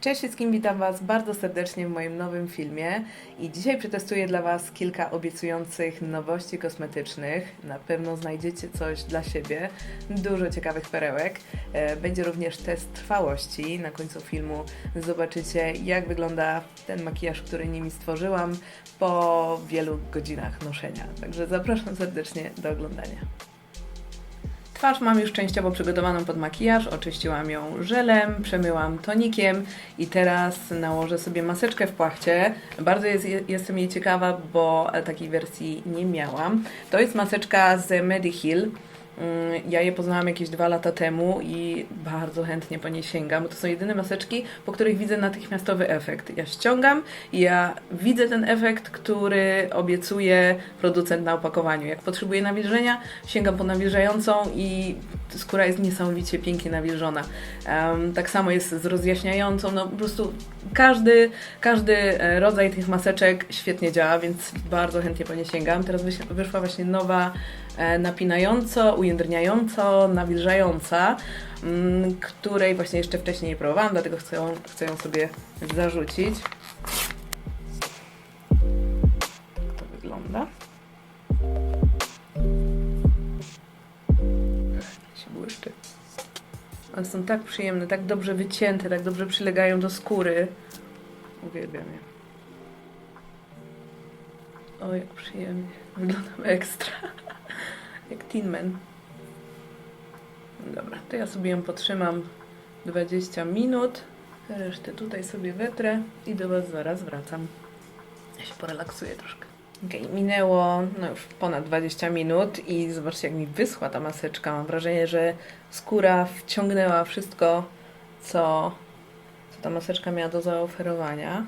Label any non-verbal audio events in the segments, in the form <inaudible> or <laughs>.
Cześć wszystkim, witam Was bardzo serdecznie w moim nowym filmie i dzisiaj przetestuję dla Was kilka obiecujących nowości kosmetycznych. Na pewno znajdziecie coś dla siebie, dużo ciekawych perełek. E, Będzie również test trwałości. Na końcu filmu zobaczycie jak wygląda ten makijaż, który nimi stworzyłam po wielu godzinach noszenia. Także zapraszam serdecznie do oglądania. Twarz mam już częściowo przygotowaną pod makijaż, oczyściłam ją żelem, przemyłam tonikiem i teraz nałożę sobie maseczkę w płachcie. Bardzo jest, jestem jej ciekawa, bo takiej wersji nie miałam. To jest maseczka z Mediheal. Mm, Ja je poznałam jakieś dwa lata temu i bardzo chętnie po nie sięgam, bo to są jedyne maseczki, po których widzę natychmiastowy efekt. Ja ściągam i ja widzę ten efekt, który obiecuje producent na opakowaniu. Jak potrzebuję nawilżenia, sięgam po nawilżającą i skóra jest niesamowicie pięknie nawilżona. Em, tak samo jest z rozjaśniającą, no po prostu każdy, każdy e, rodzaj tych maseczek świetnie działa, więc bardzo chętnie po nie sięgam. Teraz wyszła właśnie nowa e, napinająco, ujędrniająco, nawilżająca, mm, której właśnie jeszcze wcześniej nie próbowałam, dlatego chcę, ją- chcę ją sobie zarzucić. Tak to wygląda. One są tak przyjemne, tak dobrze wycięte, tak dobrze przylegają do skóry. Uwielbiam je. O, jak przyjemnie. Wyglądam ekstra. <laughs> jak Tin Man. Dobra, to ja sobie ją potrzymam 20 minut. Resztę tutaj sobie wetrę i do Was zaraz wracam. Ja się porelaksuję troszkę. Okej, minęło no już ponad 20 minut i zobaczcie jak mi wyschła ta maseczka. Mam wrażenie, że skóra wciągnęła wszystko, co, co ta maseczka miała do zaoferowania.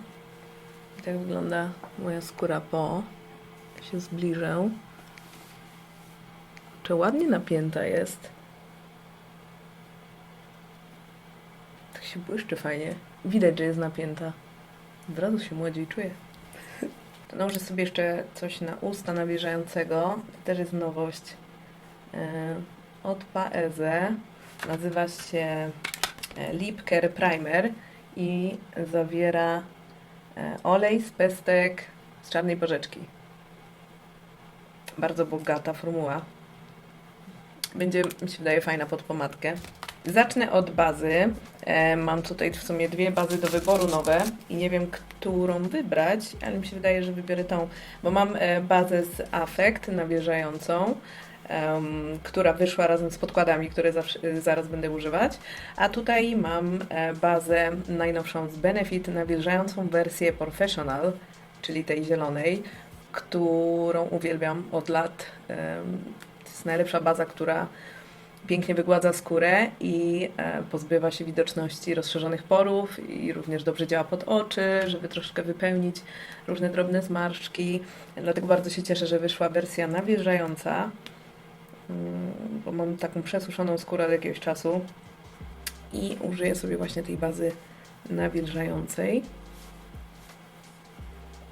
I tak wygląda moja skóra po. się zbliżę. Czy ładnie napięta jest? Tak się błyszczy fajnie. Widać, że jest napięta. Od razu się młodziej czuję. Nałożę sobie jeszcze coś na usta nawilżającego. To też jest nowość e, od Paeze. Nazywa się e, Lip Care Primer i zawiera e, olej z pestek z czarnej porzeczki. Bardzo bogata formuła. Będzie, mi się wydaje, fajna pod pomadkę. Zacznę od bazy. E, mam tutaj w sumie dwie bazy do wyboru nowe i nie wiem, którą wybrać, ale mi się wydaje, że wybiorę tą, bo mam e, bazę z Affect nawilżającą, em, która wyszła razem z podkładami, które zawsze, e, zaraz będę używać. A tutaj mam bazę najnowszą z Benefit, nawilżającą wersję Professional, czyli tej zielonej, którą uwielbiam od lat. To jest najlepsza baza, która pięknie wygładza skórę i e, pozbywa się widoczności rozszerzonych porów i również dobrze działa pod oczy, żeby troszkę wypełnić różne drobne zmarszczki. Dlatego bardzo się cieszę, że wyszła wersja nawilżająca, mm, bo mam taką przesuszoną skórę od jakiegoś czasu i użyję sobie właśnie tej bazy nawilżającej.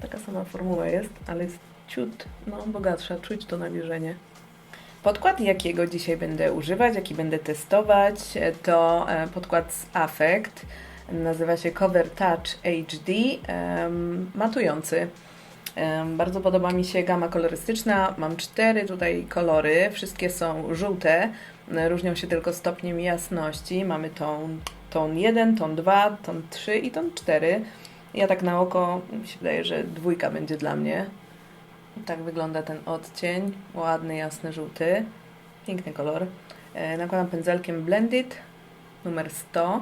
Taka sama formuła jest, ale jest ciut no, bogatsza, czuć to nawilżenie. Podkład, jakiego dzisiaj będę używać, jaki będę testować, e, to e, podkład z Affect. Nazywa się Cover Touch HD, matujący. Bardzo podoba mi się gama kolorystyczna. Mam cztery tutaj kolory. Wszystkie są żółte. Różnią się tylko stopniem jasności. Mamy ton, ton 1, ton 2, ton 3 i ton 4. Ja tak na oko mi się wydaje, że dwójka będzie dla mnie. Tak wygląda ten odcień. Ładny, jasny, żółty. Piękny kolor. E, Nakładam pędzelkiem Blended numer 100.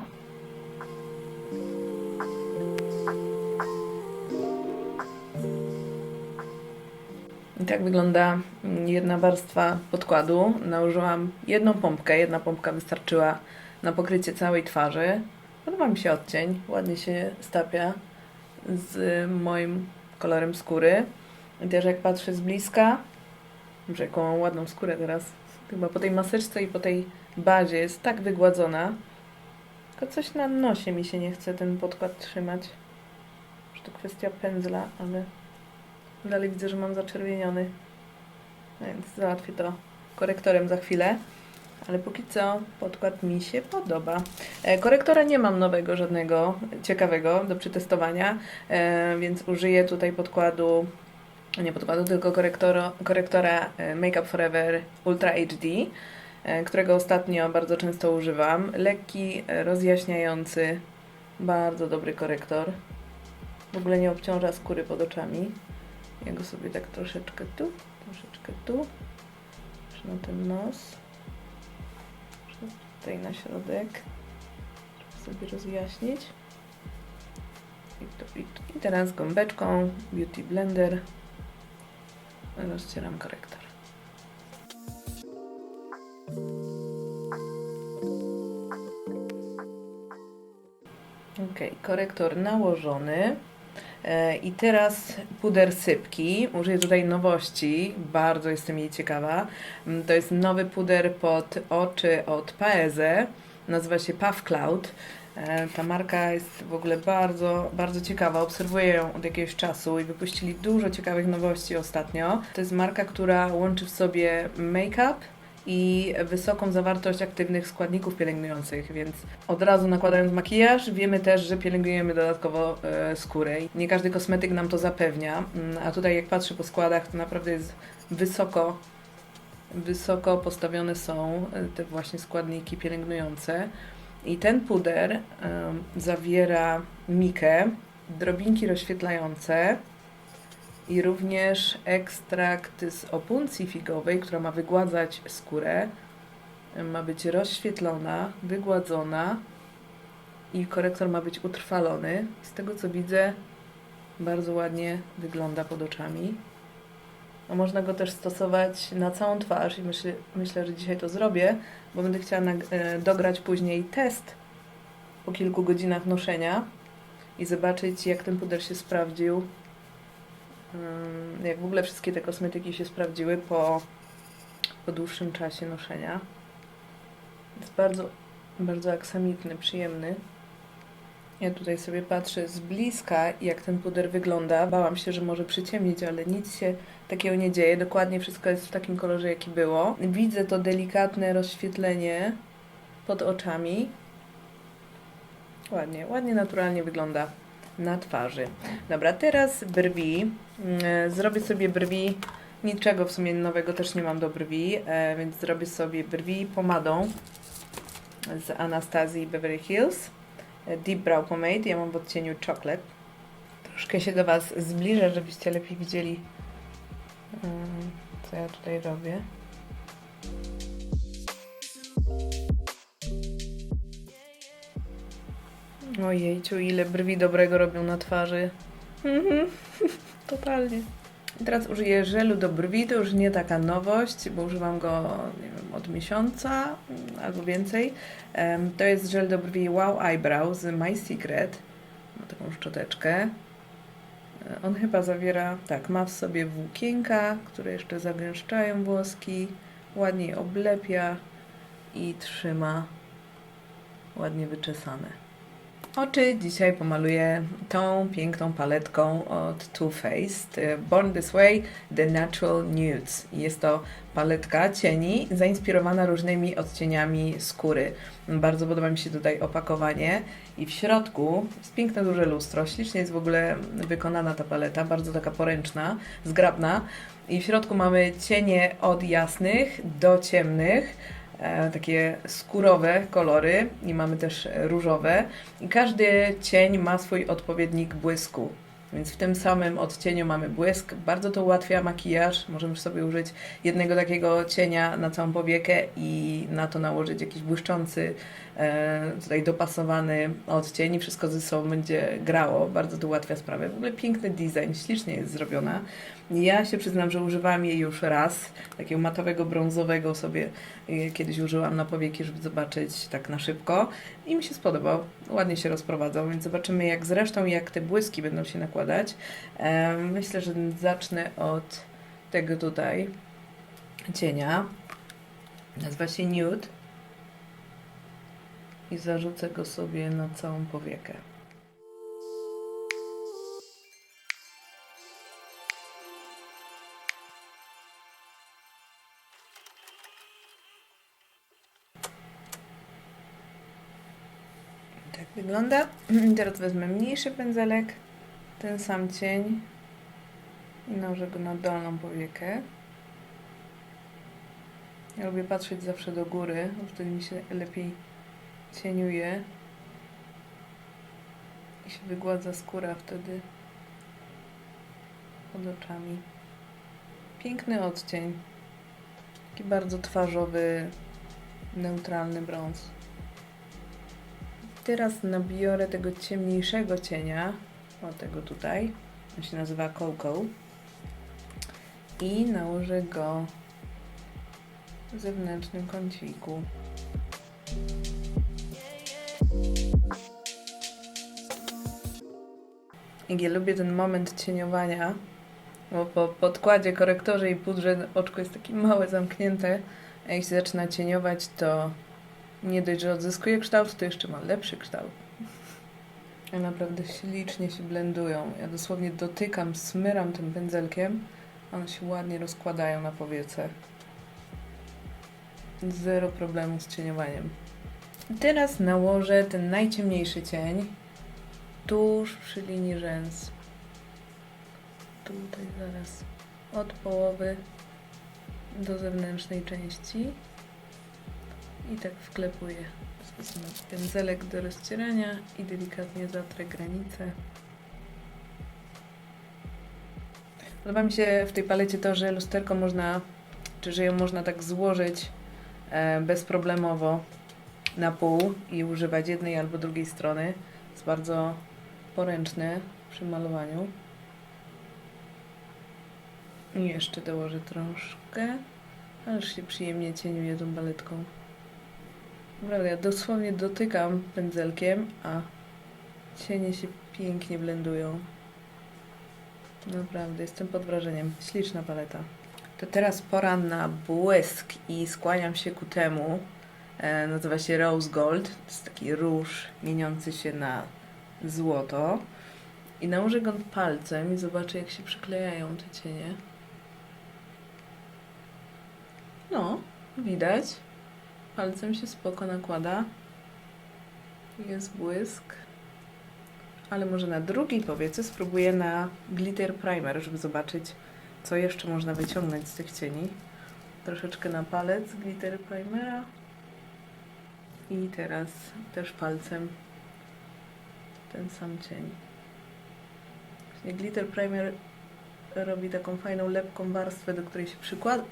I tak wygląda jedna warstwa podkładu. Nałożyłam jedną pompkę. Jedna pompka wystarczyła na pokrycie całej twarzy. Podoba mi się odcień. Ładnie się stapia z moim kolorem skóry. Też jak patrzę z bliska, że jaką mam ładną skórę teraz. Chyba po tej maseczce i po tej bazie jest tak wygładzona. Tylko coś na nosie mi się nie chce ten podkład trzymać. Że to kwestia pędzla, ale dalej widzę, że mam zaczerwieniony. Więc załatwię to korektorem za chwilę. Ale póki co podkład mi się podoba. E, Korektora nie mam nowego, żadnego ciekawego do przetestowania, e, więc użyję tutaj podkładu, nie podkładu, tylko korektora, korektora e, Make Up Forever Ultra HD, e, którego ostatnio bardzo często używam. Lekki, e, rozjaśniający, bardzo dobry korektor. W ogóle nie obciąża skóry pod oczami. Ja go sobie tak troszeczkę tu, troszeczkę tu, na ten nos tutaj na środek, żeby sobie rozjaśnić. I, tu, i. I teraz gąbeczką Beauty Blender rozcieram korektor. Ok, korektor nałożony. E, I teraz puder sypki. Użyję tutaj nowości, bardzo jestem jej ciekawa. Mm, To jest nowy puder pod oczy od Paeze. Nazywa się Puff Cloud. E, Ta marka jest w ogóle bardzo, bardzo ciekawa. Obserwuję ją od jakiegoś czasu i wypuścili dużo ciekawych nowości ostatnio. To jest marka, która łączy w sobie make-up i wysoką zawartość aktywnych składników pielęgnujących, więc od razu nakładając makijaż wiemy też, że pielęgnujemy dodatkowo e, skórę. Nie każdy kosmetyk nam to zapewnia, Mm, a tutaj jak patrzę po składach, to naprawdę jest wysoko, wysoko postawione są e, te właśnie składniki pielęgnujące. I ten puder zawiera mikę, drobinki rozświetlające, i również ekstrakt z opuncji figowej, która ma wygładzać skórę. Ma być rozświetlona, wygładzona i korektor ma być utrwalony. Z tego co widzę, bardzo ładnie wygląda pod oczami. Można go też stosować na całą twarz i myślę, myślę że dzisiaj to zrobię, bo będę chciała e, dograć później test po kilku godzinach noszenia i zobaczyć, jak ten puder się sprawdził jak w ogóle wszystkie te kosmetyki się sprawdziły po, po dłuższym czasie noszenia. Jest bardzo, bardzo aksamitny, przyjemny. Ja tutaj sobie patrzę z bliska, jak ten puder wygląda. Bałam się, że może przyciemnić, ale nic się takiego nie dzieje. Dokładnie wszystko jest w takim kolorze, jaki było. Widzę to delikatne rozświetlenie pod oczami. Ładnie, ładnie, naturalnie wygląda na twarzy. Dobra, teraz brwi. Mm, Zrobię sobie brwi. Niczego w sumie nowego też nie mam do brwi, e, więc zrobię sobie brwi pomadą z Anastazji Beverly Hills. Deep Brow Pomade. Ja mam w odcieniu Chocolate. Troszkę się do Was zbliżę, żebyście lepiej widzieli, mm, co ja tutaj robię. Ojejciu, ile brwi dobrego robią na twarzy. Mhm, <laughs> Totalnie. Teraz użyję żelu do brwi, to już nie taka nowość, bo używam go nie wiem, od miesiąca albo więcej. To jest żel do brwi Wow Eyebrow z My Secret. Ma taką szczoteczkę. On chyba zawiera, tak, ma w sobie włókienka, które jeszcze zagęszczają włoski, ładnie je oblepia i trzyma ładnie wyczesane. Oczy dzisiaj pomaluję tą piękną paletką od Too Faced e, Born This Way The Natural Nudes. Jest to paletka cieni zainspirowana różnymi odcieniami skóry. Bardzo podoba mi się tutaj opakowanie i w środku jest piękne duże lustro. Ślicznie jest w ogóle wykonana ta paleta, bardzo taka poręczna, zgrabna. I w środku mamy cienie od jasnych do ciemnych takie skórowe kolory i mamy też różowe. I każdy cień ma swój odpowiednik błysku. Więc w tym samym odcieniu mamy błysk. Bardzo to ułatwia makijaż. Możemy sobie użyć jednego takiego cienia na całą powiekę i na to nałożyć jakiś błyszczący, e, tutaj dopasowany odcień i wszystko ze sobą będzie grało. Bardzo to ułatwia sprawę. W ogóle piękny design, ślicznie jest zrobiona. Ja się przyznam, że używałam jej już raz, takiego matowego, brązowego sobie e, kiedyś użyłam na powieki, żeby zobaczyć tak na szybko i mi się spodobał. Ładnie się rozprowadzał, więc zobaczymy jak zresztą jak te błyski będą się nakładać. E, Myślę, że zacznę od tego tutaj cienia. Nazywa się Nude i zarzucę go sobie na całą powiekę. Tak wygląda. <clears throat> Teraz wezmę mniejszy pędzelek, ten sam cień i nałożę go na dolną powiekę. Ja lubię patrzeć zawsze do góry, wtedy mi się lepiej cieniuje i się wygładza skóra wtedy pod oczami. Piękny odcień. Taki bardzo twarzowy, neutralny brąz. Teraz nabiorę tego ciemniejszego cienia, o tego tutaj, on się nazywa Cocoa i nałożę go w zewnętrznym kąciku. Jak ja lubię ten moment cieniowania, bo po podkładzie, korektorze i pudrze oczko jest takie małe, zamknięte, a się zaczyna cieniować, to nie dość, że odzyskuje kształt, to jeszcze ma lepszy kształt. A naprawdę ślicznie się blendują. Ja dosłownie dotykam, smyram tym pędzelkiem, one się ładnie rozkładają na powiece. Zero problemu z cieniowaniem. Teraz nałożę ten najciemniejszy cień tuż przy linii rzęs. Tutaj zaraz od połowy do zewnętrznej części i tak wklepuję. Pędzelek do rozcierania i delikatnie zatrę granicę. Podoba mi się w tej palecie to, że lusterko można, czy że ją można tak złożyć e, bezproblemowo na pół i używać jednej albo drugiej strony. Jest bardzo poręczny przy malowaniu. I jeszcze dołożę troszkę, aż się przyjemnie cieniuje tą paletką. Naprawdę, ja dosłownie dotykam pędzelkiem, a cienie się pięknie blendują. Naprawdę, jestem pod wrażeniem. Śliczna paleta. To teraz pora na błysk i skłaniam się ku temu. E, nazywa się Rose Gold. To jest taki róż mieniący się na złoto. I nałożę go palcem i zobaczę, jak się przyklejają te cienie. No, widać. Palcem się spoko nakłada. Jest błysk. Ale może na drugiej powiece spróbuję na glitter primer, żeby zobaczyć, co jeszcze można wyciągnąć z tych cieni. Troszeczkę na palec glitter primera. I teraz też palcem ten sam cień. Właśnie glitter primer robi taką fajną, lepką warstwę, do której się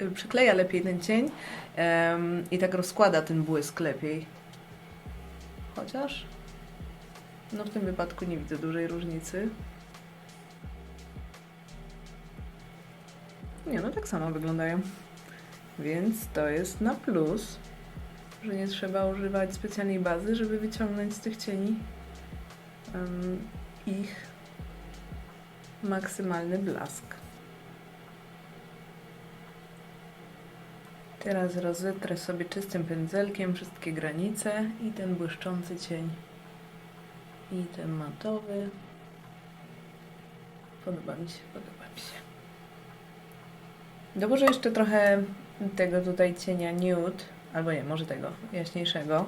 y, przykleja lepiej ten cień em, i tak rozkłada ten błysk lepiej. Chociaż no w tym wypadku nie widzę dużej różnicy. Nie, no tak samo wyglądają. Więc to jest na plus, że nie trzeba używać specjalnej bazy, żeby wyciągnąć z tych cieni ich maksymalny blask. Teraz rozetrę sobie czystym pędzelkiem wszystkie granice i ten błyszczący cień. I ten matowy. Podoba mi się, podoba mi się. Dołożę jeszcze trochę tego tutaj cienia nude, albo nie, może tego jaśniejszego.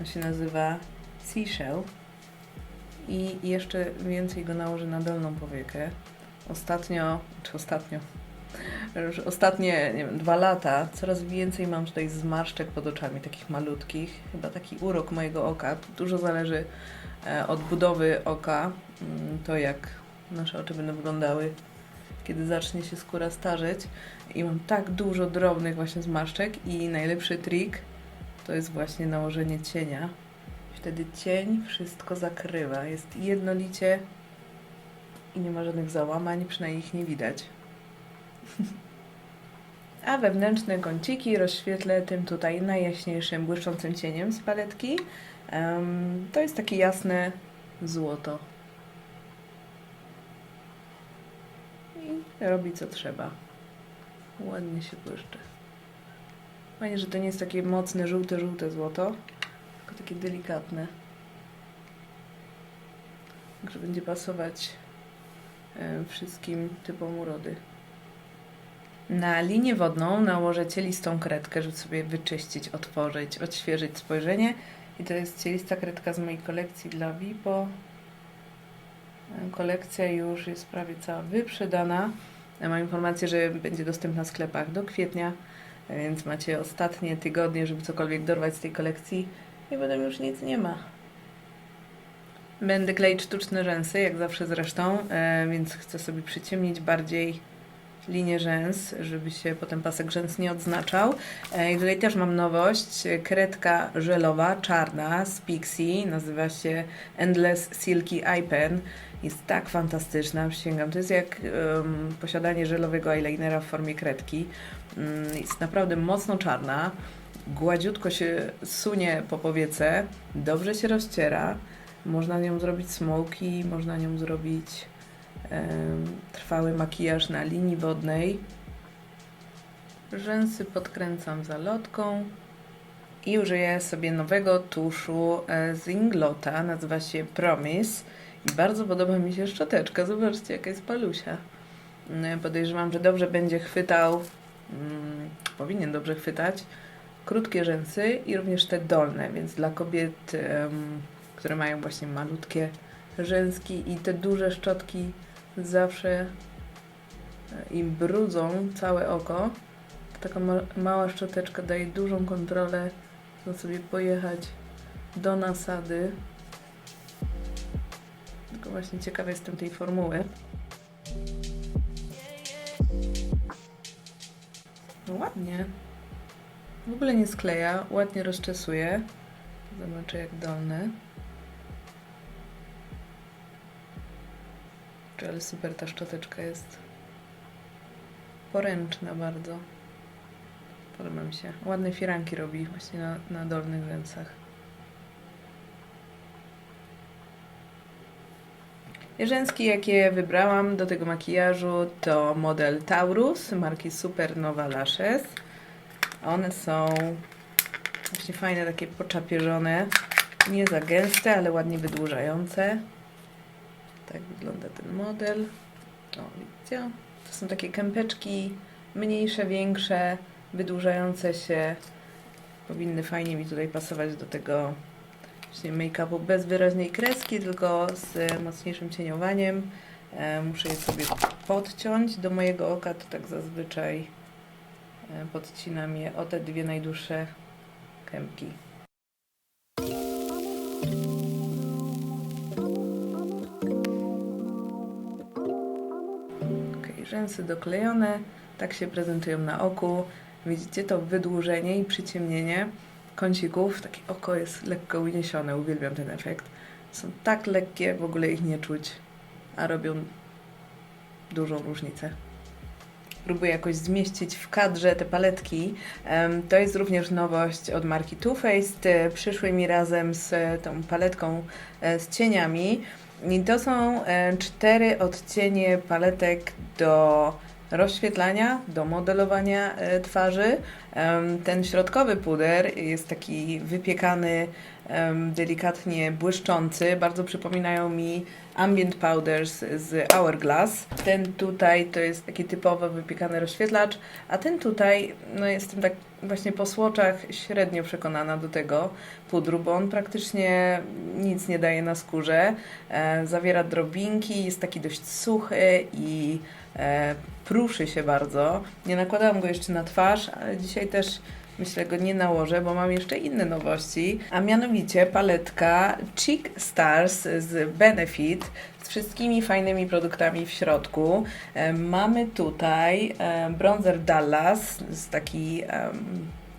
On się nazywa Seashell. I jeszcze więcej go nałożę na dolną powiekę. Ostatnio, czy ostatnio, już ostatnie, nie wiem, dwa lata coraz więcej mam tutaj zmarszczek pod oczami, takich malutkich. Chyba taki urok mojego oka. Dużo zależy e, od budowy oka, mm, to jak nasze oczy będą wyglądały, kiedy zacznie się skóra starzeć. I mam tak dużo drobnych właśnie zmarszczek i najlepszy trik to jest właśnie nałożenie cienia. Wtedy cień wszystko zakrywa. Jest jednolicie i nie ma żadnych załamań, przynajmniej ich nie widać. <laughs> A wewnętrzne kąciki rozświetlę tym tutaj najjaśniejszym, błyszczącym cieniem z paletki. Em, to jest takie jasne złoto. I robi co trzeba. Ładnie się błyszczy. Fajnie, że to nie jest takie mocne, żółte, żółte złoto, tylko takie delikatne. Także będzie pasować e, wszystkim typom urody. Na linię wodną nałożę cielistą kredkę, żeby sobie wyczyścić, otworzyć, odświeżyć spojrzenie I to jest cielista kredka z mojej kolekcji dla Vipo. Kolekcja już jest prawie cała wyprzedana. E, Mam informację, że będzie dostępna w sklepach do kwietnia, e, więc macie ostatnie tygodnie, żeby cokolwiek dorwać z tej kolekcji i potem już nic nie ma. Będę kleić sztuczne rzęsy, jak zawsze zresztą, e, więc chcę sobie przyciemnić bardziej linię rzęs, żeby się potem pasek rzęs nie odznaczał. E, I tutaj też mam nowość, kredka żelowa, czarna z Pixie, nazywa się Endless Silky Eye Pen. Jest tak fantastyczna, przysięgam. To jest jak em, posiadanie żelowego eyelinera w formie kredki. Mm, jest naprawdę mocno czarna, gładziutko się sunie po powiece, dobrze się rozciera. Można nią zrobić smoki, można nią zrobić trwały makijaż na linii wodnej. Rzęsy podkręcam zalotką i użyję sobie nowego tuszu e, z Inglota, nazywa się Promise i bardzo podoba mi się szczoteczka, zobaczcie jaka jest palusia. Mm, Podejrzewam, że dobrze będzie chwytał, mm, powinien dobrze chwytać krótkie rzęsy i również te dolne, więc dla kobiet, które mają właśnie malutkie rzęski i te duże szczotki zawsze e, im brudzą całe oko, taka ma mała szczoteczka daje dużą kontrolę, można sobie pojechać do nasady. Tylko właśnie ciekawa jestem tej formuły. No ładnie. W ogóle nie skleja, ładnie rozczesuje. Zobaczę jak dolny. Czy ale super ta szczoteczka jest. Poręczna bardzo. Podoba mi się. Ładne firanki robi właśnie na, na dolnych rzęsach. Rzęski, jakie wybrałam do tego makijażu, to model Taurus marki Supernova Lashes. One są właśnie fajne, takie poczapieżone. Nie za gęste, ale ładnie wydłużające. Tak wygląda ten model. O, widzicie? To są takie kępeczki mniejsze, większe, wydłużające się. Powinny fajnie mi tutaj pasować do tego właśnie make-upu bez wyraźnej kreski, tylko z mocniejszym cieniowaniem. E, muszę je sobie podciąć. Do mojego oka to tak zazwyczaj podcinam je o te dwie najdłuższe kępki. Ok, rzęsy doklejone, tak się prezentują na oku. Widzicie to wydłużenie i przyciemnienie kącików. Takie oko jest lekko uniesione, uwielbiam ten efekt. Są tak lekkie, w ogóle ich nie czuć, a robią dużą różnicę. Próbuję jakoś zmieścić w kadrze te paletki. To jest również nowość od marki Too Faced. E, Przyszły mi razem z tą paletką e, z cieniami. I to są e, cztery odcienie paletek do rozświetlania, do modelowania twarzy. Ten środkowy puder jest taki wypiekany, delikatnie błyszczący. Bardzo przypominają mi Ambient Powders z Hourglass. Ten tutaj to jest taki typowo wypiekany rozświetlacz, a ten tutaj, no jestem tak właśnie po słoczach średnio przekonana do tego pudru, bo on praktycznie nic nie daje na skórze. E, zawiera drobinki, jest taki dość suchy i e, pruszy się bardzo. Nie nakładałam go jeszcze na twarz, ale dzisiaj też myślę go nie nałożę, bo mam jeszcze inne nowości, a mianowicie paletka Cheek Stars z Benefit z wszystkimi fajnymi produktami w środku. E, Mamy tutaj e, bronzer Dallas, z taki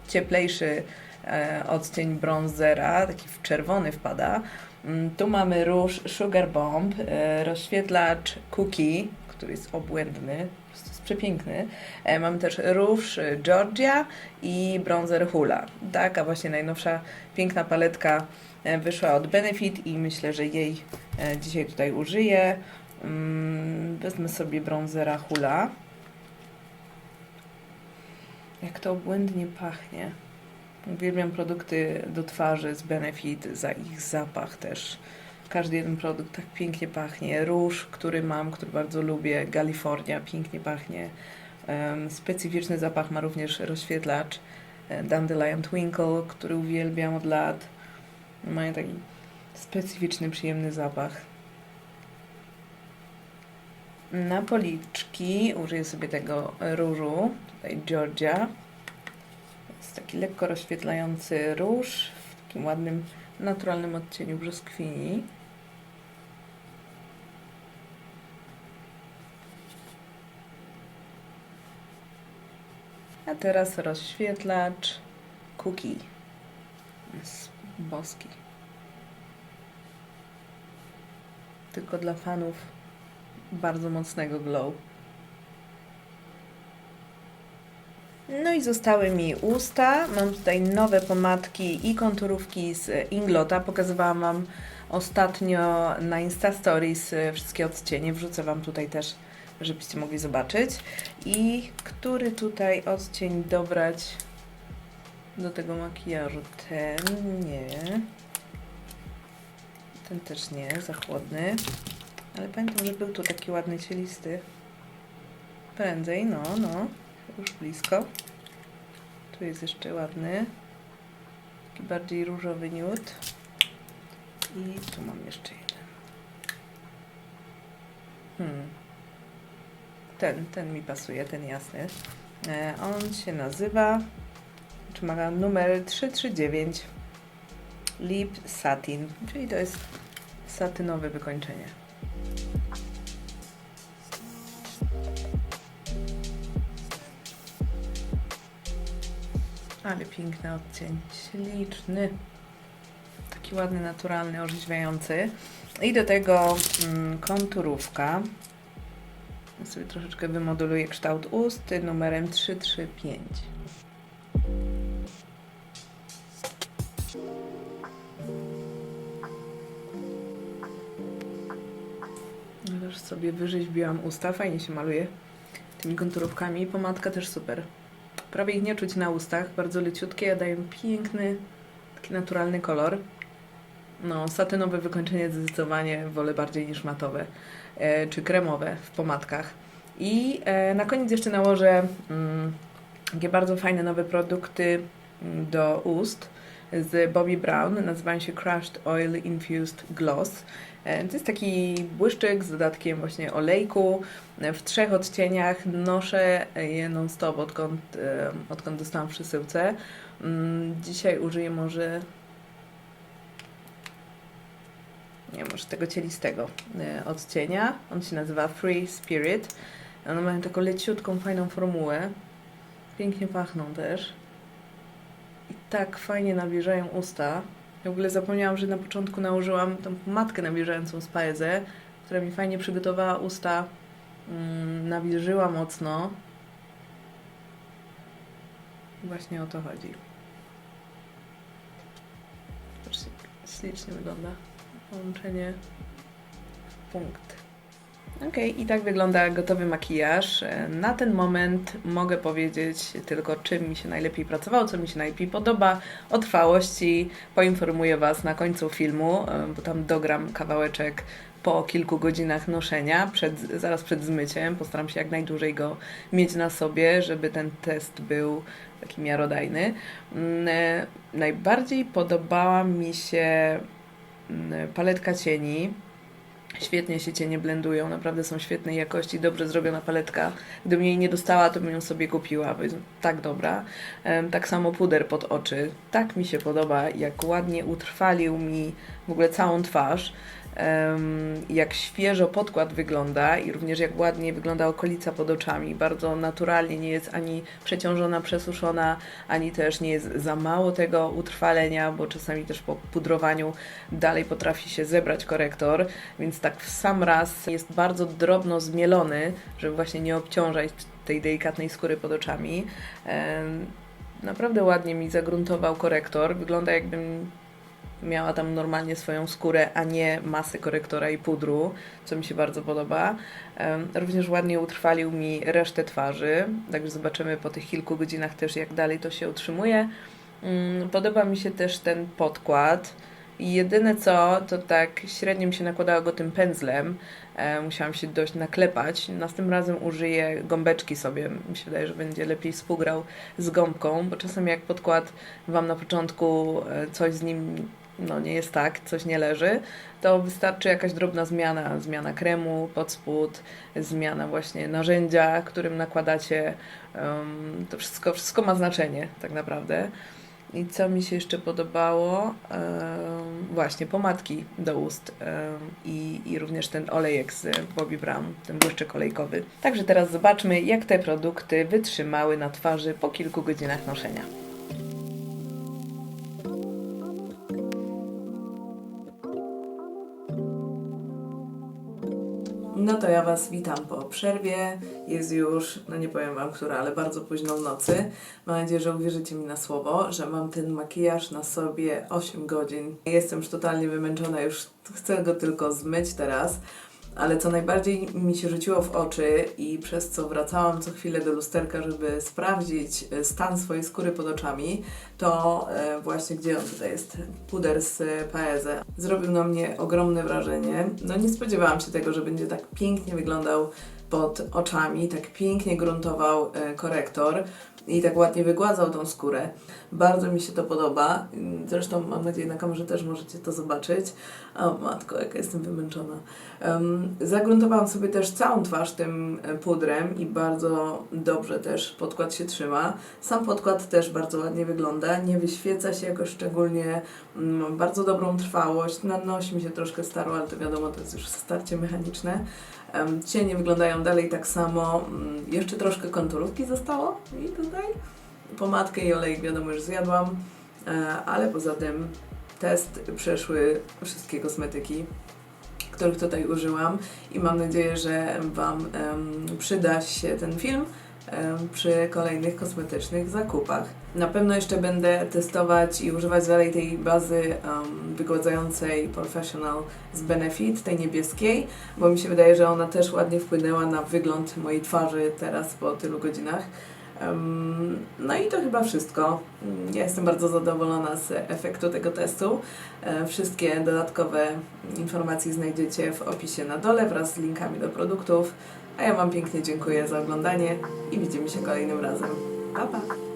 cieplejszy e, odcień bronzera, taki w czerwony wpada. Mm, Tu mamy róż Sugar Bomb, rozświetlacz Cookie, który jest obłędny, po prostu przepiękny. E, Mamy też róż Georgia i bronzer Hula. Taka właśnie najnowsza piękna paletka e, wyszła od Benefit i myślę, że jej e, dzisiaj tutaj użyję. Mm, Wezmę sobie bronzera Hula. Jak to obłędnie pachnie. Uwielbiam produkty do twarzy z Benefit za ich zapach też. Każdy jeden produkt tak pięknie pachnie. Róż, który mam, który bardzo lubię, California, pięknie pachnie. Specyficzny zapach ma również rozświetlacz e, Dandelion Twinkle, który uwielbiam od lat. Mają taki specyficzny, przyjemny zapach. Na policzki użyję sobie tego różu, tutaj Georgia. Jest taki lekko rozświetlający róż w takim ładnym, naturalnym odcieniu brzoskwini. Teraz rozświetlacz Cookie. Jest boski. Tylko dla fanów bardzo mocnego glow. No i zostały mi usta. Mam tutaj nowe pomadki i konturówki z Inglota. Pokazywałam Wam ostatnio na Insta Stories y, wszystkie odcienie. Wrzucę Wam tutaj też, żebyście mogli zobaczyć. I który tutaj odcień dobrać do tego makijażu? Ten nie. Ten też nie, za chłodny. Ale pamiętam, że był tu taki ładny cielisty. Prędzej, no, no. Już blisko. Tu jest jeszcze ładny. Taki bardziej różowy nude. I tu mam jeszcze jeden. Hmm. Ten, ten mi pasuje, ten jasny. E, on się nazywa, czy ma numer 339 Lip Satin, czyli to jest satynowe wykończenie. Ale piękny odcień, śliczny. Taki ładny, naturalny, orzeźwiający. I do tego mm, konturówka. Ja sobie troszeczkę wymoduluję kształt ust numerem 335. Też sobie wyrzeźbiłam usta, fajnie się maluje tymi konturówkami. Pomadka też super. Prawie ich nie czuć na ustach, bardzo leciutkie, dają piękny, taki naturalny kolor. No, satynowe wykończenie zdecydowanie wolę bardziej niż matowe, e, czy kremowe w pomadkach. I e, na koniec jeszcze nałożę mm, takie bardzo fajne nowe produkty mm, do ust z Bobbi Brown. Nazywają się Crushed Oil Infused Gloss. E, To jest taki błyszczyk z dodatkiem właśnie olejku e, w trzech odcieniach. Noszę je non-stop, odkąd, e, odkąd dostałam w przesyłce. Mm, Dzisiaj użyję może nie może tego cielistego e, odcienia. On się nazywa Free Spirit. One mają taką leciutką, fajną formułę. Pięknie pachną też. I tak fajnie nawilżają usta. Ja w ogóle zapomniałam, że na początku nałożyłam tą matkę nawilżającą z Paezę, która mi fajnie przygotowała usta. Mm, nawilżyła mocno. Właśnie o to chodzi. Jak ślicznie wygląda połączenie punkt. Ok, i tak wygląda gotowy makijaż. E, Na ten moment mogę powiedzieć tylko, czym mi się najlepiej pracowało, co mi się najlepiej podoba. O trwałości poinformuję Was na końcu filmu, e, bo tam dogram kawałeczek po kilku godzinach noszenia, przed, zaraz przed zmyciem. Postaram się jak najdłużej go mieć na sobie, żeby ten test był taki miarodajny. Mm, e, Najbardziej podobała mi się paletka cieni. Świetnie się cienie blendują, naprawdę są świetnej jakości, dobrze zrobiona paletka. Gdybym jej nie dostała, to bym ją sobie kupiła, bo jest tak dobra. Tak samo puder pod oczy. Tak mi się podoba, jak ładnie utrwalił mi w ogóle całą twarz. Jak świeżo podkład wygląda i również jak ładnie wygląda okolica pod oczami. Bardzo naturalnie, nie jest ani przeciążona, przesuszona, ani też nie jest za mało tego utrwalenia, bo czasami też po pudrowaniu dalej potrafi się zebrać korektor, więc tak w sam raz jest bardzo drobno zmielony, żeby właśnie nie obciążać tej delikatnej skóry pod oczami. Naprawdę ładnie mi zagruntował korektor. Wygląda jakbym miała tam normalnie swoją skórę, a nie masę korektora i pudru, co mi się bardzo podoba. Również ładnie utrwalił mi resztę twarzy, także zobaczymy po tych kilku godzinach też, jak dalej to się utrzymuje. Mm, Podoba mi się też ten podkład. Jedyne co, to tak średnio mi się nakładało go tym pędzlem. E, musiałam się dość naklepać. Następnym razem użyję gąbeczki sobie. Mi się wydaje, że będzie lepiej współgrał z gąbką, bo czasem jak podkład Wam na początku e, coś z nim no nie jest tak, coś nie leży, to wystarczy jakaś drobna zmiana, zmiana kremu pod spód, zmiana właśnie narzędzia, którym nakładacie. em, to wszystko, wszystko ma znaczenie tak naprawdę. I co mi się jeszcze podobało? Em, właśnie pomadki do ust em, i, i również ten olejek z Bobbi Brown, ten błyszczyk olejkowy. Także teraz zobaczmy, jak te produkty wytrzymały na twarzy po kilku godzinach noszenia. No to ja Was witam po przerwie. Jest już, no nie powiem Wam, która, ale bardzo późno w nocy. Mam nadzieję, że uwierzycie mi na słowo, że mam ten makijaż na sobie 8 godzin. Jestem już totalnie wymęczona, już chcę go tylko zmyć teraz. Ale co najbardziej mi się rzuciło w oczy i przez co wracałam co chwilę do lusterka, żeby sprawdzić e, stan swojej skóry pod oczami, to e, właśnie gdzie on tutaj jest, puder z e, Paese. Zrobił na mnie ogromne wrażenie. No nie spodziewałam się tego, że będzie tak pięknie wyglądał pod oczami, tak pięknie gruntował e, korektor i tak ładnie wygładzał tą skórę. Bardzo mi się to podoba. Zresztą mam nadzieję na kamerze też możecie to zobaczyć. O matko, jaka jestem wymęczona. Um, zagruntowałam sobie też całą twarz tym e, pudrem i bardzo dobrze też podkład się trzyma. Sam podkład też bardzo ładnie wygląda, nie wyświeca się jakoś szczególnie, mm, ma bardzo dobrą trwałość, nanosi mi się troszkę staro, ale to wiadomo, to jest już starcie mechaniczne. Cienie wyglądają dalej tak samo, Mm, jeszcze troszkę konturówki zostało i tutaj. Pomadkę i olejek wiadomo już zjadłam, e, ale poza tym test przeszły wszystkie kosmetyki, których tutaj użyłam i mam nadzieję, że Wam przyda się ten film przy kolejnych kosmetycznych zakupach. Na pewno jeszcze będę testować i używać dalej tej bazy em, wygładzającej Professional z Benefit, tej niebieskiej, bo mi się wydaje, że ona też ładnie wpłynęła na wygląd mojej twarzy teraz po tylu godzinach. Em, No i to chyba wszystko. Ja jestem bardzo zadowolona z efektu tego testu. E, Wszystkie dodatkowe informacje znajdziecie w opisie na dole wraz z linkami do produktów. A ja Wam pięknie dziękuję za oglądanie i widzimy się kolejnym razem. Pa, pa!